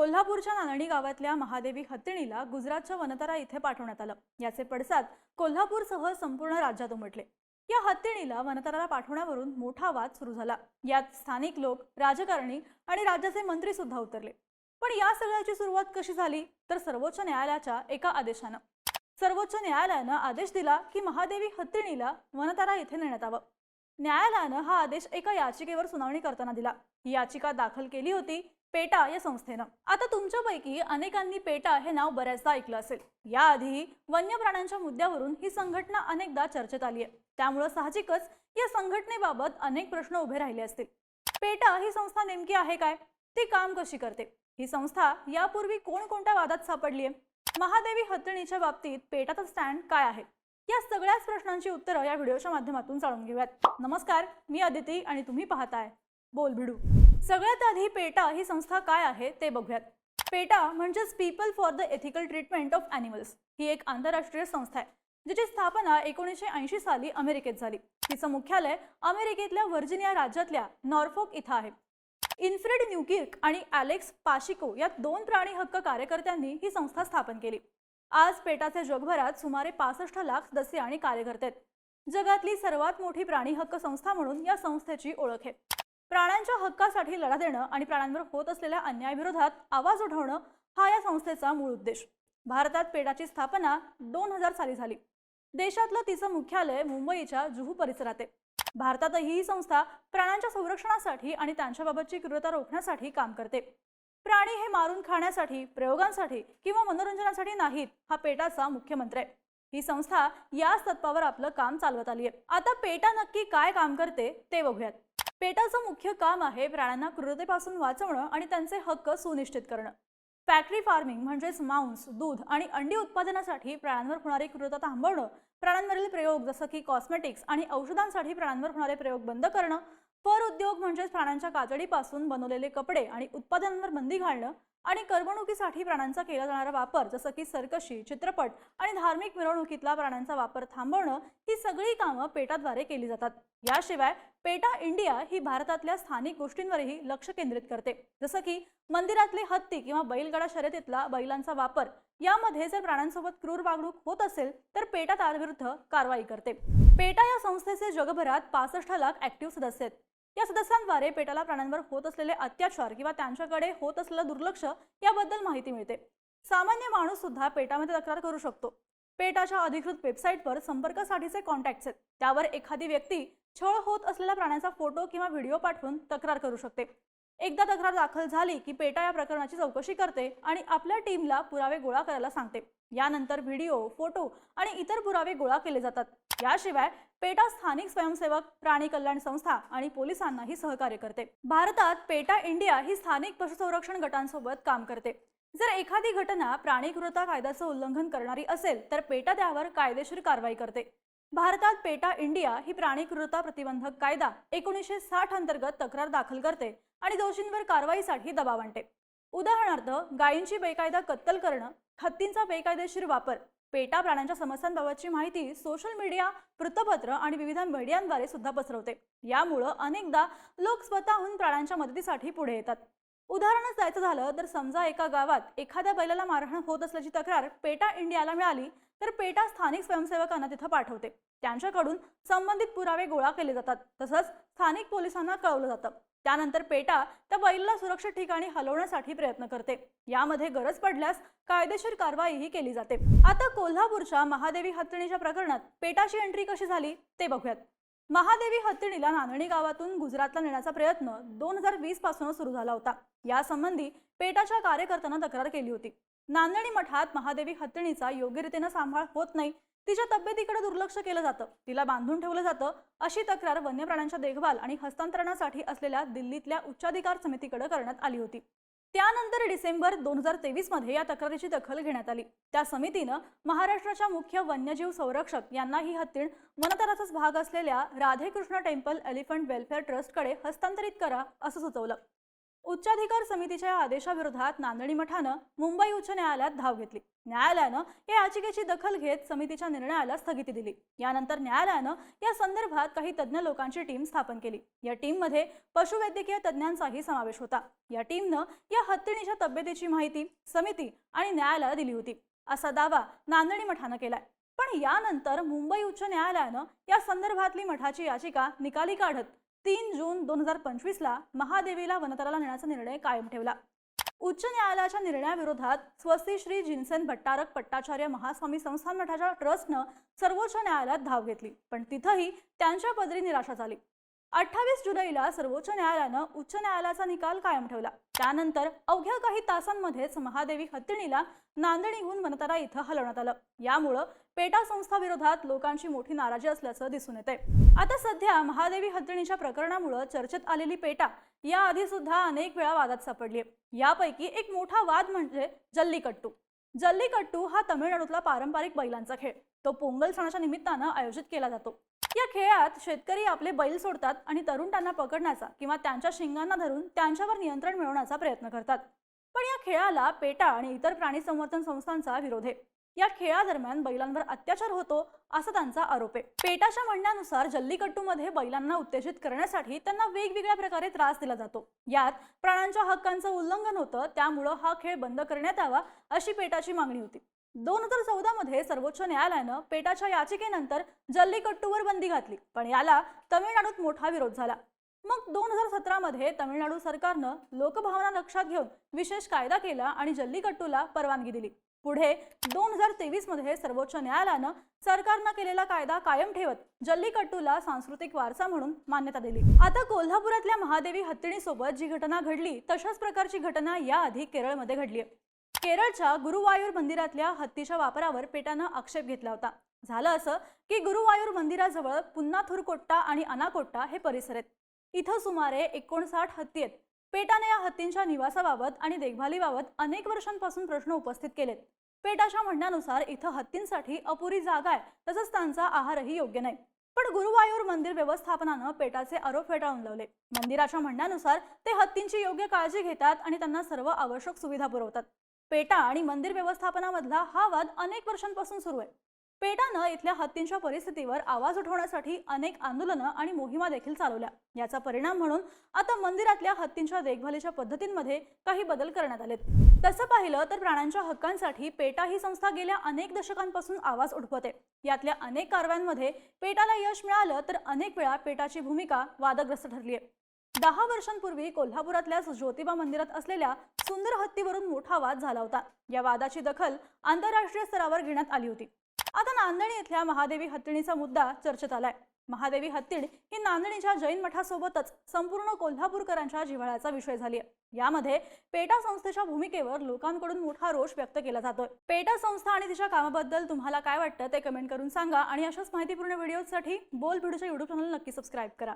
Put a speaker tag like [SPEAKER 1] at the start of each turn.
[SPEAKER 1] कोल्हापूरच्या नांदणी गावातल्या महादेवी हत्तीणीला गुजरातच्या वनतारा इथे पाठवण्यात आलं. याचे पडसाद कोल्हापूरसह संपूर्ण राज्यात उमटले. या हत्तीणीला वनताराला पाठवण्यावरून मोठा वाद सुरू झाला. यात स्थानिक लोक राजकारणी आणि राज्याचे मंत्री सुद्धा उतरले. पण या सगळ्याची सुरुवात कशी झाली? तर सर्वोच्च न्यायालयाच्या एका आदेशानं. सर्वोच्च न्यायालयानं आदेश दिला की महादेवी हत्तीणीला वनतारा इथे नेण्यात यावं. न्यायालयानं हा आदेश एका याचिकेवर सुनावणी करताना दिला. ही याचिका दाखल केली होती. पेटा या संस्थेनं. आता तुमच्यापैकी अनेकांनी पेटा हे नाव बऱ्याचदा ऐकलं असेल. याआधी वन्य प्राण्यांच्या मुद्द्यावरून ही संघटना अनेकदा चर्चेत आली आहे त्यामुळं साहजिकच या संघटनेबाबत अनेक प्रश्न उभे राहिले असतील. पेटा ही संस्था नेमकी आहे काय? ती काम कशी करते? ही संस्था यापूर्वी कोणकोणत्या वादात सापडली आहे महादेवी हत्तीणीच्या बाबतीत पेटाचा स्टँड काय आहे? या सगळ्याच प्रश्नांची उत्तरं या व्हिडिओच्या माध्यमातून जाणून घेऊयात. नमस्कार मी अदिती आणि तुम्ही पाहताय बोल भिडू सगळ्यात आधी पेटा ही संस्था काय आहे ते बघूयात. पेटा म्हणजेच people for the ethical treatment of animals ही एक आंतरराष्ट्रीय संस्था आहे जिची स्थापना एकोणीसशे ऐंशी साली अमेरिकेत झाली. तिचं मुख्यालय अमेरिकेतल्या व्हर्जिनिया राज्यातल्या नॉर्फोक इथं आहे. इन्फ्रेड न्यूकिर्क आणि अलेक्स पाशिको या दोन प्राणी हक्क कार्यकर्त्यांनी ही संस्था स्थापन केली. आज पेटाचे जगभरात सुमारे पासष्ट लाख सदस्य आणि कार्यकर्ते आहेत. जगातली सर्वात मोठी प्राणी हक्क संस्था म्हणून या संस्थेची ओळख आहे. प्राण्यांच्या हक्कासाठी लढा देणं आणि प्राण्यांवर होत असलेल्या अन्यायाविरोधात आवाज उठवणं हा या संस्थेचा मूळ उद्देश. भारतात पेटाची स्थापना दोन हजार साली झाली. देशातलं तिचं मुख्यालय मुंबईच्या जुहू परिसरात आहे. भारतातही ही संस्था प्राण्यांच्या संरक्षणासाठी आणि त्यांच्याबाबतची क्रूरता रोखण्यासाठी काम करते. प्राणी हे मारून खाण्यासाठी प्रयोगांसाठी किंवा मनोरंजनासाठी नाहीत हा पेटाचा मुख्यमंत्र आहे. ही संस्था याच तत्वावर आपलं काम चालवत आली आहे आता पेटा नक्की काय काम करते ते बघूयात. पेटाचं मुख्य काम आहे प्राण्यांना क्रूरतेपासून वाचवणं आणि त्यांचे हक्क सुनिश्चित करणं. फॅक्टरी फार्मिंग म्हणजेच मांस दूध आणि अंडी उत्पादनासाठी प्राण्यांवर होणारी क्रूरता थांबवणं प्राण्यांवरील प्रयोग जसं की कॉस्मेटिक्स आणि औषधांसाठी प्राण्यांवर होणारे प्रयोग बंद करणं फर उद्योग म्हणजेच प्राण्यांच्या कातडीपासून बनवलेले कपडे आणि उत्पादनांवर बंदी घालणं आणि करमणुकीसाठी प्राण्यांचा केला जाणारा वापर जसं की सर्कशी चित्रपट आणि धार्मिक मिरवणुकीतला प्राण्यांचा वापर थांबवणं ही सगळी कामं पेटाद्वारे केली जातात. याशिवाय पेटा इंडिया ही भारतातल्या स्थानिक गोष्टींवरही लक्ष केंद्रित करते. जसं की मंदिरातली हत्ती किंवा बैलगाडा शर्यतीतला बैलांचा वापर यामध्ये जर प्राण्यांसोबत क्रूर वागणूक होत असेल तर पेटा त्याविरुद्ध कारवाई करते. पेटा या संस्थेचे जगभरात पासष्ट लाख ऍक्टिव्ह सदस्य आहेत. या सदस्यांद्वारे पेटाला प्राण्यांवर होत असलेले अत्याचार किंवा त्यांच्याकडे होत असलेलं दुर्लक्ष याबद्दल माहिती मिळते. सामान्य माणूस सुद्धा पेटामध्ये तक्रार करू शकतो. पेटाच्या अधिकृत वेबसाईटवर संपर्कासाठीचे कॉन्टॅक्ट्स आहेत. त्यावर एखादी व्यक्ती छळ होत असलेल्या प्राण्याचा फोटो किंवा व्हिडिओ पाठवून तक्रार करू शकते. एकदा तक्रार दाखल झाली की पेटा या प्रकरणाची चौकशी करते आणि आपल्या टीमला पुरावे गोळा करायला सांगते. यानंतर व्हिडिओ फोटो आणि इतर पुरावे गोळा केले जातात. याशिवाय पेटा स्थानिक स्वयंसेवक प्राणी कल्याण संस्था आणि पोलिसांनाही सहकार्य करते. भारतात पेटा इंडिया ही स्थानिक पशुसंरक्षण गटांसोबत काम करते. जर एखादी घटना प्राणीकृता कायद्याचं उल्लंघन करणारी असेल तर पेटा त्यावर कायदेशीर कारवाई करते. भारतात पेटा इंडिया ही प्राणीकृता प्रतिबंधक कायदा एकोणीसशे साठ अंतर्गत तक्रार दाखल करते आणि दोषींवर कारवाईसाठी दबाव आणते. उदाहरणार्थ गायींची बेकायदा कत्तल करणं हत्तींचा बेकायदेशीर वापर पेटा प्राण्यांच्या समस्यांबाबतची माहिती सोशल मीडिया वृत्तपत्र आणि विविध मीडियांद्वारे सुद्धा पसरवते. यामुळं अनेकदा लोक स्वतःहून प्राण्यांच्या मदतीसाठी पुढे येतात. उदाहरणच द्यायचं झालं तर समजा एका गावात एखाद्या बैलाला मारहाण होत असल्याची तक्रार पेटा इंडियाला मिळाली तर पेटा स्थानिक स्वयंसेवकांना तिथं पाठवते. त्यांच्याकडून संबंधित पुरावे गोळा केले जातात तसंच स्थानिक पोलिसांना कळवलं जातं. त्यानंतर पेटा त्या बैलाला सुरक्षित ठिकाणी हलवण्यासाठी प्रयत्न करते. यामध्ये गरज पडल्यास कायदेशीर कारवाईही केली जाते. आता कोल्हापूरच्या महादेवी हत्तीणीच्या प्रकरणात पेटाची एंट्री कशी झाली ते बघूयात. महादेवी हत्तीणीला नांदणी गावातून गुजरातला नेण्याचा प्रयत्न दोन हजार वीसपासून सुरू झाला होता. यासंबंधी पेटाच्या कार्यकर्त्यांना तक्रार केली होती. नांदणी मठात महादेवी हत्तीणीचा योग्यरीतीनं सांभाळ होत नाही. तिच्या तब्येतीकडे दुर्लक्ष केलं जातं. तिला बांधून ठेवलं जातं. अशी तक्रार वन्य प्राण्यांच्या देखभाल आणि हस्तांतरणासाठी असलेल्या दिल्लीतल्या उच्चाधिकार समितीकडे करण्यात आली होती. त्यानंतर डिसेंबर दोन हजार तेवीसमध्ये या तक्रारीची दखल घेण्यात आली. त्या समितीनं महाराष्ट्राच्या मुख्य वन्यजीव संरक्षक यांना ही हत्तीण वनतराचाच भाग असलेल्या राधेकृष्ण टेम्पल एलिफंट वेलफेअर ट्रस्टकडे हस्तांतरित करा असं सुचवलं. उच्चाधिकार समितीच्या या आदेशाविरोधात नांदणी मठानं मुंबई उच्च न्यायालयात धाव घेतली. न्यायालयानं या याचिकेची दखल घेत समितीच्या निर्णयाला स्थगिती दिली. यानंतर न्यायालयानं या संदर्भात काही तज्ज्ञ लोकांची टीम स्थापन केली. या टीममध्ये पशुवैद्यकीय तज्ज्ञांचाही समावेश होता. या टीमनं या हत्तीणीच्या तब्येतीची माहिती समिती आणि न्यायालयाला दिली होती. असा दावा नांदणी मठानं केलाय. पण यानंतर मुंबई उच्च न्यायालयानं या संदर्भातली मठाची याचिका निकाली काढत तीन जून दोन हजार पंचवीसला महादेवीला वनतराला नेण्याचा निर्णय कायम ठेवला. उच्च न्यायालयाच्या निर्णयाविरोधात स्वस्ती श्री जिनसेन भट्टारक पट्टाचार्य महास्वामी संस्थान मठाच्या ट्रस्टनं सर्वोच्च न्यायालयात धाव घेतली पण तिथंही त्यांच्या पदरी निराशा झाली. अठ्ठावीस जुलैला सर्वोच्च न्यायालयानं उच्च न्यायालयाचा निकाल कायम ठेवला. त्यानंतर अवघ्या काही तासांमध्येच महादेवी हत्तीणीला नांदणीहून वनतारा इथं हलवण्यात आलं. यामुळं पेटा संस्था विरोधात लोकांची मोठी नाराजी असल्याचं दिसून येते आता सध्या महादेवी हत्तीणीच्या प्रकरणामुळं चर्चेत आलेली पेटा याआधी सुद्धा अनेक वेळा वादात सापडली यापैकी एक मोठा वाद म्हणजे जल्लीकट्टू. जल्लीकट्टू हा तमिळनाडूतला पारंपरिक बैलांचा खेळ. तो पोंगल सणाच्या निमित्तानं आयोजित केला जातो. या खेळात शेतकरी आपले बैल सोडतात आणि तरुण त्यांना पकडण्याचा किंवा त्यांच्या शिंगांना धरून त्यांच्यावर नियंत्रण मिळवण्याचा प्रयत्न करतात. पण या खेळाला पेटा आणि इतर प्राणी संवर्धन संस्थांचा विरोध आहे. या खेळादरम्यान बैलांवर अत्याचार होतो असा त्यांचा आरोप आहे. पेटाच्या म्हणण्यानुसार जल्लीकट्टूमध्ये बैलांना उत्तेजित करण्यासाठी त्यांना वेगवेगळ्या प्रकारे त्रास दिला जातो. यात प्राण्यांच्या हक्कांचं उल्लंघन होतं त्यामुळं हा खेळ बंद करण्यात यावा अशी पेटाची मागणी होती. दोन हजार चौदा मध्ये सर्वोच्च न्यायालयानं पेटाच्या याचिकेनंतर जल्लीकट्टूवर बंदी घातली पण याला तमिळनाडूत मोठा विरोध झाला. मग दोन हजार सतरा मध्ये तमिळनाडू सरकारनं लोकभावना लक्षात घेऊन विशेष कायदा केला आणि जल्लीकट्टूला परवानगी दिली. पुढे दोन हजार तेवीसमध्ये सर्वोच्च न्यायालयानं सरकारनं केलेला कायदा कायम ठेवत जल्लीकट्टूला सांस्कृतिक वारसा म्हणून मान्यता दिली. आता कोल्हापुरातल्या महादेवी हत्तीणीसोबत जी घटना घडली तशाच प्रकारची घटना याआधी केरळमध्ये घडली केरळच्या गुरुवायूर मंदिरातल्या हत्तीच्या वापरावर पेटानं आक्षेप घेतला होता. झालं असं की गुरुवायूर मंदिराजवळ पुन्हा थुरकोट्टा आणि अनाकोट्टा हे परिसर आहेत. इथं सुमारे एकोणसाठ हत्ती आहेत. पेटाने या हत्तींच्या निवासाबाबत आणि देखभालीबाबत अनेक वर्षांपासून प्रश्न उपस्थित केलेत. पेटाच्या म्हणण्यानुसार इथं हत्तींसाठी अपुरी जागा आहे तसंच त्यांचा आहारही योग्य नाही. पण गुरुवायूर मंदिर व्यवस्थापनानं पेटाचे आरोप फेटाळून लावले. मंदिराच्या म्हणण्यानुसार ते हत्तींची योग्य काळजी घेतात आणि त्यांना सर्व आवश्यक सुविधा पुरवतात. पेटा आणि मंदिर व्यवस्थापनामधला हा वाद अनेक वर्षांपासून सुरू आहे. पेटानं इथल्या हत्तींच्या परिस्थितीवर आवाज उठवण्यासाठी अनेक आंदोलनं आणि मोहिमा देखील चालवल्या. याचा परिणाम म्हणून आता मंदिरातल्या हत्तींच्या देखभालीच्या पद्धतींमध्ये काही बदल करण्यात आलेत. तसं पाहिलं तर प्राण्यांच्या हक्कांसाठी पेटा ही संस्था गेल्या अनेक दशकांपासून आवाज उठवते. यातल्या अनेक कारवायांमध्ये पेटाला यश मिळालं तर अनेक वेळा पेटाची भूमिका वादग्रस्त ठरली आहे दहा वर्षांपूर्वी कोल्हापुरातल्या ज्योतिबा मंदिरात असलेल्या सुंदर हत्तीवरून मोठा वाद झाला होता. या वादाची दखल आंतरराष्ट्रीय स्तरावर घेण्यात आली होती. आता नांदणी इथल्या महादेवी हत्तीणीचा मुद्दा चर्चेत आलाय. महादेवी हत्तीण ही नांदणीच्या जैन मठासोबतच संपूर्ण कोल्हापूरकरांच्या जिव्हाळ्याचा विषय झाली आहे यामध्ये पेटा संस्थेच्या भूमिकेवर लोकांकडून मोठा रोष व्यक्त केला जातोय. पेटा संस्था आणि तिच्या कामाबद्दल तुम्हाला काय वाटतं ते कमेंट करून सांगा आणि अशाच माहितीपूर्ण व्हिडिओसाठी बोल भिडूच्या युट्यूब चॅनल नक्की सबस्क्राईब करा.